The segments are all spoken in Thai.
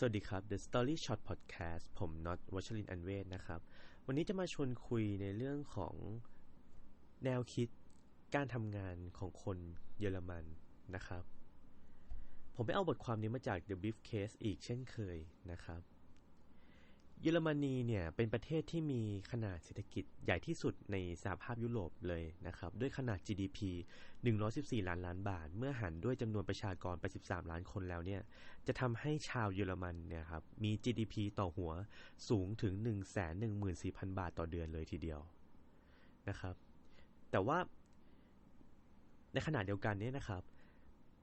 สวัสดีครับ The Story Shot Podcast ผมน็อตวัชรินอันเวศนะครับ วันนี้จะมาชวนคุยในเรื่องของแนวคิดการทำงานของคนเยอรมันนะครับ ผมไปเอาบทความนี้มาจาก The Briefcase อีกเช่นเคยนะครับ เยอรมนีเนี่ยเป็นประเทศที่มีขนาดเศรษฐกิจใหญ่ที่สุดในสหภาพยุโรปเลยนะครับ ด้วยขนาด GDP 114 ล้านล้านบาท เมื่อหันด้วยจำนวนประชากรไป 13 ล้านคนแล้วเนี่ยจะทำให้ชาวเยอรมันเนี่ยครับมี GDP ต่อหัวสูงถึง 114,000 บาทต่อเดือนเลยทีเดียวนะครับ แต่ว่าในขณะเดียวกันเนี่ยนะครับ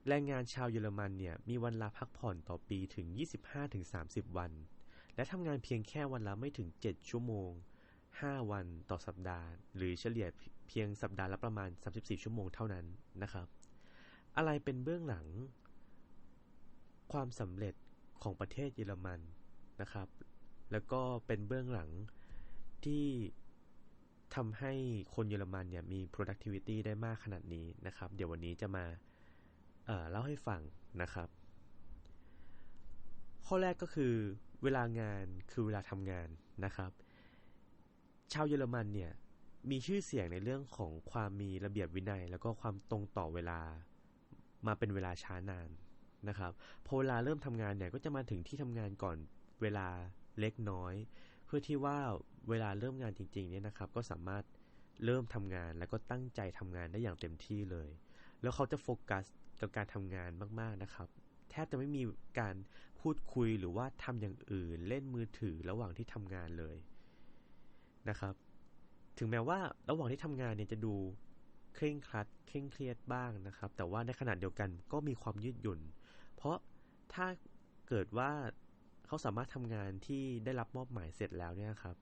แรงงานชาวเยอรมันเนี่ยมีวันลาพักผ่อนต่อปีถึง 25-30 วัน และทำงานเพียงแค่วันละไม่ถึง 7 ชั่วโมง 5 วันต่อสัปดาห์ หรือเฉลี่ยเพียงสัปดาห์ละประมาณ 34 ชั่วโมงเท่านั้นนะครับ อะไรเป็นเบื้องหลัง ความสำเร็จของประเทศเยอรมันนะครับ แล้วก็เป็นเบื้องหลังที่ทำให้คนเยอรมันเนี่ยมี productivity ได้มากขนาดนี้นะครับ เดี๋ยววันนี้จะมาเเล่าให้ฟังนะครับ ข้อแรกก็คือ เวลางานคือเวลาทำงานนะครับ ชาวเยอรมันเนี่ยมีชื่อเสียงในเรื่องของความมีระเบียบวินัย แล้วก็ความตรงต่อเวลามาเป็นเวลาช้านานนะครับพอเวลาเริ่มทำงานเนี่ยก็จะมาถึงที่ทำงานก่อนเวลาเล็กน้อย เพื่อที่ว่าเวลาเริ่มงานจริงๆเนี่ยนะครับ ก็สามารถเริ่มทำงานแล้วก็ตั้งใจทำงานได้อย่างเต็มที่เลย แล้วเขาจะโฟกัสกับการทำงานมากๆนะครับ แทบจะไม่มีการ พูดคุยหรือว่าทำอย่างอื่น เล่นมือถือระหว่างที่ทำงานเลยนะครับ ถึงแม้ว่าระหว่างที่ทำงานเนี่ยจะดูเคร่งครัดเคร่งเครียดบ้างนะครับ แต่ว่าในขณะเดียวกันก็มีความยืดหยุ่น เพราะถ้าเกิดว่าเขาสามารถทำงานที่ได้รับมอบหมายเสร็จแล้วเนี่ยครับ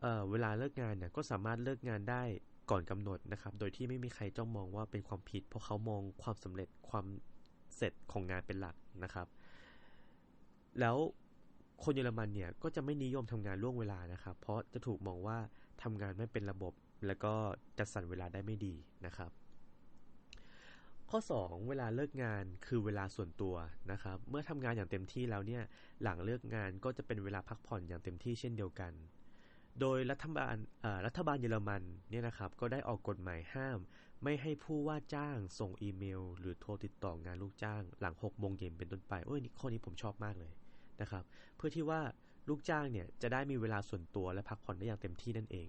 เเวลาเลิกงานเนี่ยก็สามารถเลิกงานได้ก่อนกำหนดนะครับ โดยที่ไม่มีใครจ้องมองว่าเป็นความผิด เพราะเขามองความสำเร็จความ เสร็จของงานเป็นหลักนะครับ แล้วคนเยอรมันเนี่ยก็จะไม่นิยมทำงานล่วงเวลานะครับ เพราะจะถูกมองว่าทำงานไม่เป็นระบบแล้วก็จัดสรรเวลาได้ไม่ดีนะครับ ข้อ 2 เวลาเลิกงานคือเวลาส่วนตัวนะครับ เมื่อทำงานอย่างเต็มที่แล้วเนี่ยหลังเลิกงานก็จะเป็นเวลาพักผ่อนอย่างเต็มที่เช่นเดียวกัน โดยรัฐบาลรัฐบาลเยอรมันเนี่ยนะครับ ก็ได้ออกกฎหมายห้าม ไม่ให้ผู้ว่าจ้างส่งอีเมล หรือโทรติดต่องานลูกจ้าง หลัง6โมงเย็นเป็นต้นไปโอ้ยนี่ข้อนี้ผมชอบมากเลยนะครับ เพื่อที่ว่าลูกจ้างเนี่ยจะได้มีเวลาส่วนตัวและพักผ่อนได้อย่างเต็มที่นั่นเอง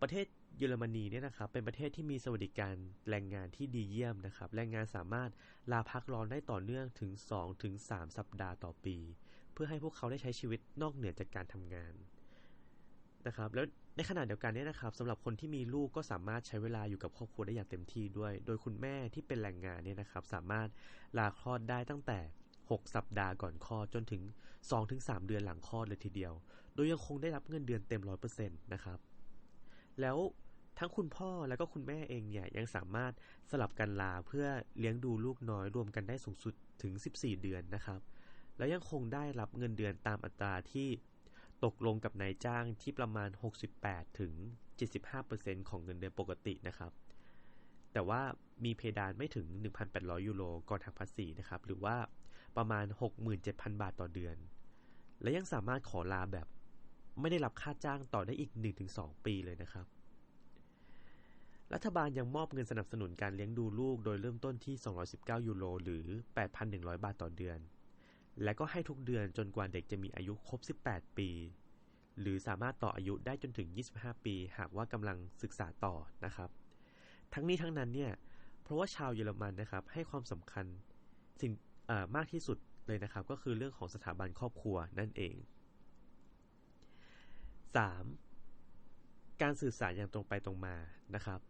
ประเทศเยอรมนีเนี่ยนะครับเป็นประเทศที่มีสวัสดิการแรงงานที่ดีเยี่ยมนะครับ แรงงานสามารถลาพักร้อนได้ต่อเนื่องถึง2ถึง3สัปดาห์ต่อปี เพื่อให้พวกเขาได้ใช้ชีวิตนอกเหนือจากการทำงาน นะครับแล้วในขณะเดียวกันเนี่ยนะครับสำหรับคนที่มีลูกก็สามารถใช้เวลาอยู่กับครอบครัวได้อย่างเต็มที่ด้วย โดยคุณแม่ที่เป็นแรงงานเนี่ยนะครับ สามารถลาคลอดได้ตั้งแต่ 6 สัปดาห์ก่อนคลอดจนถึง 2-3 เดือนหลังคลอดเลยทีเดียว โดยยังคงได้รับเงินเดือนเต็ม 100%นะครับ แล้วทั้งคุณพ่อแล้วก็คุณแม่เองเนี่ยยังสามารถสลับกันลาเพื่อเลี้ยงดูลูกน้อยรวมกันได้สูงสุดถึง 14 เดือนนะครับ แล้วยังคงได้รับเงินเดือนตามอัตราที่ ตกลงกับนายจ้างที่ประมาณ 68ถึง75%ของเงินเดือนปกตินะครับ แต่ว่ามีเพดานไม่ถึง 1,800 ยูโรก่อนหักภาษีนะครับ หรือว่าประมาณ 67,000 บาทต่อเดือน และยังสามารถขอลาแบบไม่ได้รับค่าจ้างต่อได้อีก 1-2 ปีเลยนะครับ รัฐบาลยังมอบเงินสนับสนุนการเลี้ยงดูลูกโดยเริ่มต้นที่ 219 ยูโรหรือ 8,100 บาทต่อเดือน และก็ให้ทุกเดือนจนกว่าเด็กจะมีอายุครบ 18 ปี หรือสามารถต่ออายุได้จนถึง 25 ปี หากว่ากำลังศึกษาต่อนะครับ ทั้งนี้ทั้งนั้นเนี่ยเพราะว่าชาวเยอรมันนะครับ ให้ความสำคัญสิ่งมากที่สุดเลยนะครับ ก็คือเรื่องของสถาบันครอบครัวนั่นเอง 3. การสื่อสารอย่างตรงไปตรงมานะครับ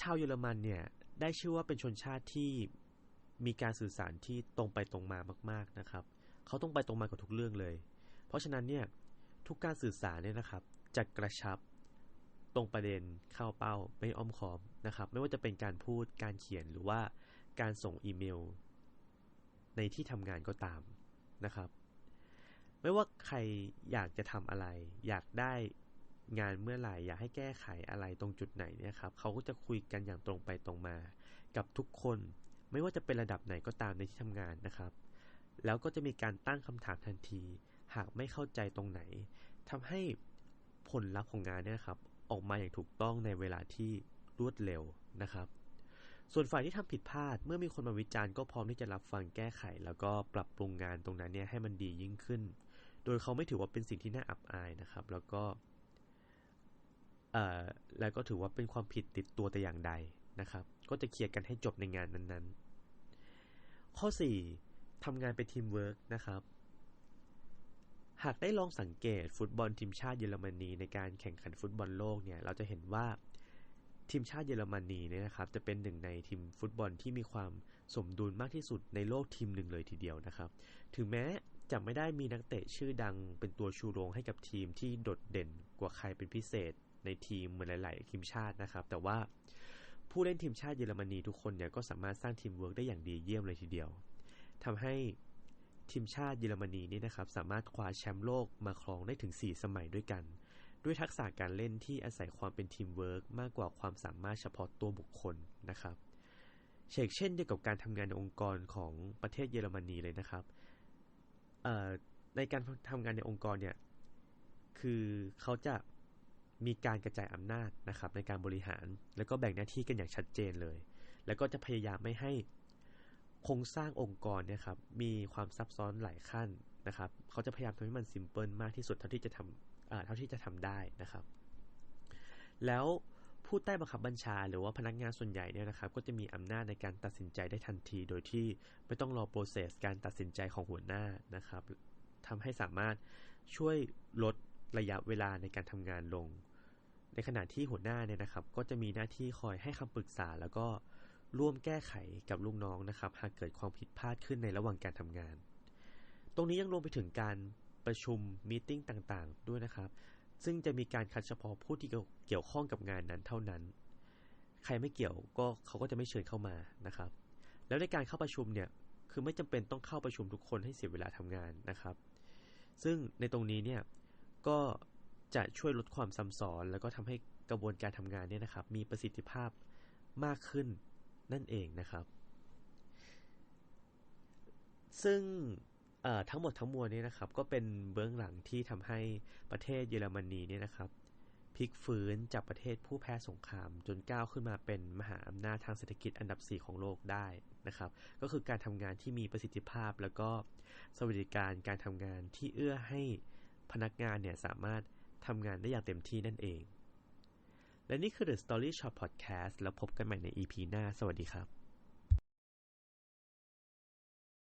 ชาวเยอรมันเนี่ยได้ชื่อว่าเป็นชนชาติที่ มีการสื่อสารที่ตรงไปตรงมามาก ๆนะครับ เขาต้องไปตรงมากับทุกเรื่องเลย เพราะฉะนั้นเนี่ยทุกการสื่อสารเนี่ยนะครับจะกระชับตรงประเด็นเข้าเป้าไม่อ้อมค้อมนะครับ ไม่ว่าจะเป็นการพูดการเขียนหรือว่าการส่งอีเมล ในที่ทำงานก็ตามนะครับ ไม่ว่าใครอยากจะทำอะไร อยากได้งานเมื่อไหร่อยากให้แก้ไขอะไรตรงจุดไหนเนี่ยครับเขาก็จะคุยกันอย่างตรงไปตรงมา กับทุกคน ไม่ว่าจะเป็นระดับไหนก็ตามในที่ทำงานนะครับ แล้วก็จะมีการตั้งคำถามทันที หากไม่เข้าใจตรงไหนทำให้ผลลัพธ์ของงานเนี่ยครับ ออกมาอย่างถูกต้องในเวลาที่รวดเร็วนะครับ ส่วนฝ่ายที่ทำผิดพลาด เมื่อมีคนมาวิจารณ์ก็พร้อมที่จะรับฟังแก้ไข แล้วก็ปรับปรุงงานตรงนั้นเนี่ยให้มันดียิ่งขึ้น โดยเขาไม่ถือว่าเป็นสิ่งที่น่าอับอายนะครับ แล้วก็เอ่อแล้วก็ถือว่าเป็นความผิดติดตัวแต่อย่างใดนะครับ ก็จะเคลียร์กันให้จบในงานนั้นๆ ข้อ 4. ทำงานเป็นทีมเวิร์กนะครับ หากได้ลองสังเกตฟุตบอลทีมชาติเยอรมนีในการแข่งขันฟุตบอลโลกเนี่ย เราจะเห็นว่าทีมชาติเยอรมนีเนี่ยนะครับ จะเป็นหนึ่งในทีมฟุตบอลที่มีความสมดุลมากที่สุดในโลกทีมหนึ่งเลยทีเดียวนะครับ ถึงแม้จะไม่ได้มีนักเตะชื่อดังเป็นตัวชูโรงให้กับทีมที่โดดเด่นกว่าใครเป็นพิเศษในทีมเหมือนหลาย ๆ ทีมชาตินะครับ แต่ว่า ผู้เล่นทีมชาติเยอรมนีทุกคนเนี่ยก็สามารถสร้างทีมเวิร์กได้อย่างดีเยี่ยมเลยทีเดียวทำให้ทีมชาติเยอรมนีนี่นะครับสามารถคว้าแชมป์โลกมาครองได้ถึง 4 สมัยด้วยกัน ด้วยทักษะการเล่นที่อาศัยความเป็นทีมเวิร์กมากกว่าความสามารถเฉพาะตัวบุคคลนะครับเชกเช่นเดียวกับการทำงานในองค์กรของประเทศเยอรมนีเลยนะครับในการทำงานในองค์กรเนี่ยคือเขาจะ มีการกระจายอำนาจนะครับในการบริหาร แล้วก็แบ่งหน้าที่กันอย่างชัดเจนเลย แล้วก็จะพยายามไม่ให้โครงสร้างองค์กรเนี่ยครับมีความซับซ้อนหลายขั้นนะครับเขาจะพยายามทำให้มันซิมเพิลมากที่สุดเท่าที่จะทำเท่าที่จะทำได้นะครับ แล้วผู้ใต้บังคับบัญชา หรือว่าพนักงานส่วนใหญ่เนี่ยนะครับ ก็จะมีอำนาจในการตัดสินใจได้ทันที โดยที่ไม่ต้องรอโปรเซสการตัดสินใจของหัวหน้านะครับทำให้สามารถช่วยลดระยะเวลาในการทำงานลง ในขณะที่หัวหน้าเนี่ยนะครับ ก็จะมีหน้าที่คอยให้คำปรึกษา แล้วก็ร่วมแก้ไขกับลูกน้องนะครับ หากเกิดความผิดพลาดขึ้นในระหว่างการทำงาน ตรงนี้ยังรวมไปถึงการประชุมมีติ้งต่างๆ ด้วยนะครับ ซึ่งจะมีการคัดเฉพาะผู้ที่เกี่ยวข้องกับงานนั้นเท่านั้น ใครไม่เกี่ยวก็เขาก็จะไม่เชิญเข้ามานะครับ แล้วในการเข้าประชุมเนี่ยคือไม่จำเป็นต้องเข้าประชุมทุกคนให้เสียเวลาทำงานนะครับ ซึ่งในตรงนี้เนี่ยก็ จะช่วยลดความซ้ำซ้อน แล้วก็ทำให้กระบวนการทำงานเนี่ยนะครับ มีประสิทธิภาพมากขึ้นนั่นเองนะครับ ซึ่งทั้งหมดทั้งมวลเนี้นะครับ ก็เป็นเบื้องหลังที่ทำให้ประเทศเยอรมนีเนี่ยนะครับพลิกฟื้นจากประเทศผู้แพ้สงคราม จนก้าวขึ้นมาเป็นมหาอำนาจทางเศรษฐกิจอันดับ 4 ของโลกได้นะครับ ก็คือการทำงานที่มีประสิทธิภาพ แล้วก็สวัสดิการการทำงานที่เอื้อให้พนักงานเนี่ยสามารถ ทำงานได้อย่างเต็มที่นั่นเอง และนี่คือ The Story Shop Podcast แล้วพบกันใหม่ใน EP หน้า สวัสดีครับ